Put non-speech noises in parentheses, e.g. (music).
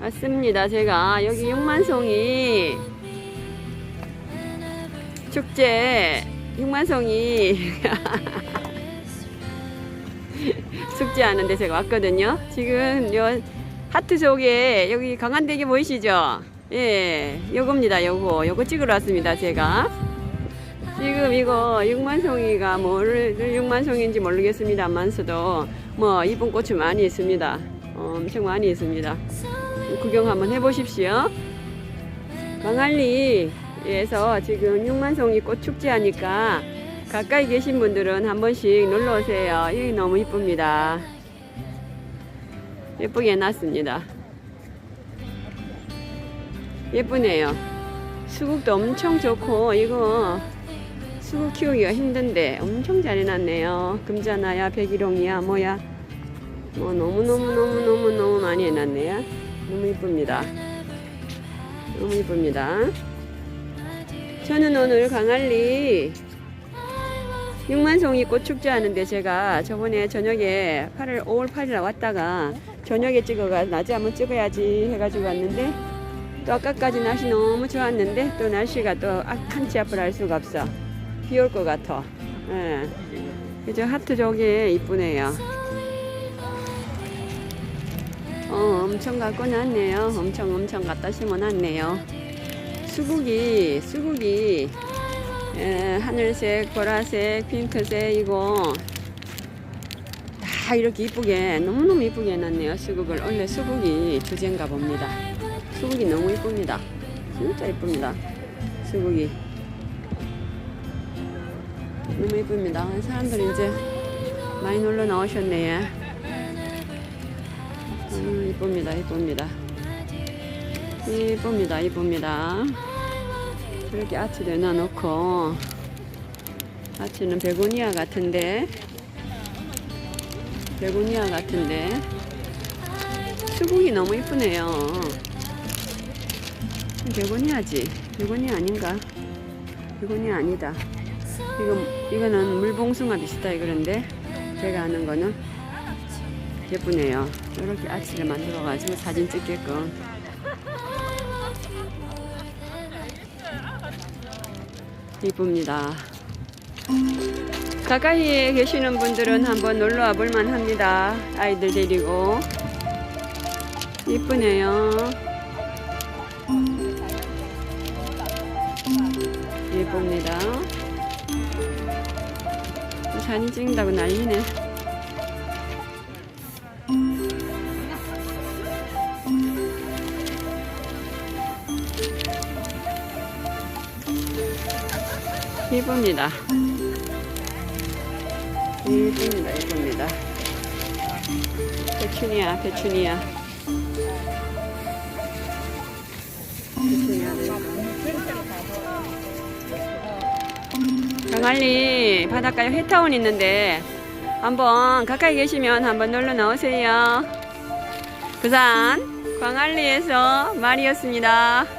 왔습니다. 제가 여기 육만송이 축제 육만송이 (laughs) 축제하는데 제가 왔거든요. 지금 요 하트 속에 여기 강한대교 보이시죠? 예, 요겁니다. 요거 요거 찍으러 왔습니다. 제가 지금 이거 육만송이가 뭐를 육만송인지 모르겠습니다만서도 뭐 이쁜 꽃이 많이 있습니다. 어, 엄청 많이 있습니다. 구경 한번 해보십시오. 광안리에서 지금 육만송이 꽃 축제 하니까 가까이 계신 분들은 한 번씩 놀러 오세요. 여기 너무 이쁩니다. 예쁘게 해놨습니다. 예쁘네요. 수국도 엄청 좋고 이거 수국 키우기가 힘든데 엄청 잘 해놨네요. 금자나야 백일홍이야 뭐야 뭐 너무너무너무너무너무 많이 해놨네요. 너무 이쁩니다. 너무 이쁩니다. 저는 오늘 강할리 육만송이 꽃축제 하는데 제가 저번에 저녁에 8월 5월 8일 왔다가 저녁에 찍어가 낮에 한번 찍어야지 해가지고 왔는데 또 아까까지 날씨 너무 좋았는데 또 날씨가 또 아- 한치 앞을 알 수가 없어 비 올 것 같아 예. 그저 하트 저기 이쁘네요 어 엄청 갖고 놨네요. 엄청 엄청 갖다 심어 놨네요. 수국이 수국이 예, 하늘색, 보라색, 핑크색 이거 다 이렇게 이쁘게 너무너무 이쁘게 해놨네요 수국을. 원래 수국이 주제인가 봅니다. 수국이 너무 이쁩니다. 진짜 이쁩니다 수국이. 너무 이쁩니다. 사람들이 이제 많이 놀러 나오셨네요 음, 이쁩니다 이쁩니다. 이쁩니다 이쁩니다. 이렇게 아치도 해놔놓고 아치는 베고니아 같은데 베고니아 같은데. 수국이 너무 이쁘네요. 베고니아지. 베고니아 아닌가? 베고니아 아니다. 이거 이거는 물봉숭아 비슷하게 그런데 제가 아는 거는 예쁘네요 이렇게 아치를 만들어 가지고 사진 찍게끔 이쁩니다. 가까이에 계시는 분들은 한번 놀러 와 볼만 합니다. 아이들 데리고. 이쁘네요. 예쁩니다. 사진 찍는다고 난리네. 이쁩니다. 이쁩니다. 이쁩니다. 배추니아, 배추니아. 배추니아 강할리 바닷가에 회타운 있는데 한번 가까이 계시면 한번 놀러 나오세요. 부산 광안리에서 마리였습니다.